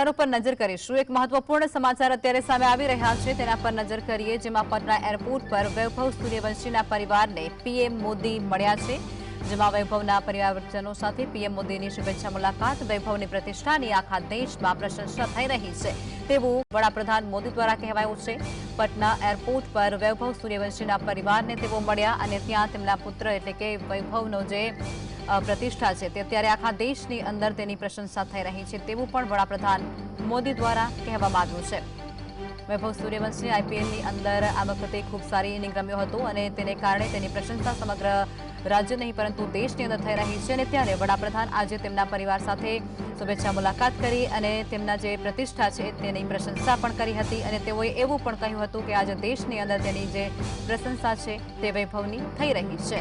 પર પર નજર કરીએ શું એક મહત્વપૂર્ણ સમાચાર અત્યારે સામે આવી રહ્યા છે તેના પર નજર કરીએ જેમાં વૈભવ એરપોર્ટ પર વૈભવ સુરેવંશીના પરિવારને પીએમ મોદી મળ્યા છે જેમાં વૈભવના પરિવારજનો સાથે પીએમ મોદીની શુભેચ્છા મુલાકાત વૈભવની પ્રતિષ્ઠાની આખા દેશમાં પ્રશંસા થઈ રહી છે તેવું વડાપ્રધાન મોદી દ્વારા કહેવાયું છે વટના એરપોર્ટ પર વૈભવ સુરેવસિંહના પરિવારને તેઓ મળ્યા અને ત્યાં તેમનો પુત્ર એટલે કે વૈભવ નોજે પ્રતિષ્ઠા છે તે અત્યારે આખા દેશની અંદર તેની પ્રશંસા થઈ રહી છે તેવું પણ વડાપ્રધાન મોદી દ્વારા કહેવામાં આવ્યું છે વૈભવ સુરેવસિંહ આઈપીએલ ની અંદર અમકતે ખૂબ સારી ઇનિંગ રમ્યો હતો અને તેના કારણે તેની પ્રશંસા સમગ્ર રાજ્ય નહીં પરંતુ દેશની અંદર થઈ રહી છે અને ત્યારે વડાપ્રધાન આજે તેમના પરિવાર સાથે શુભેચ્છા મુલાકાત કરી અને તેમના જે પ્રતિષ્ઠા છે તેની પ્રશંસા પણ કરી હતી અને તેઓએ એવું પણ કહ્યું હતું કે આજે દેશની અંદર તેની જે પ્રશંસા છે તે વૈભવની થઈ રહી છે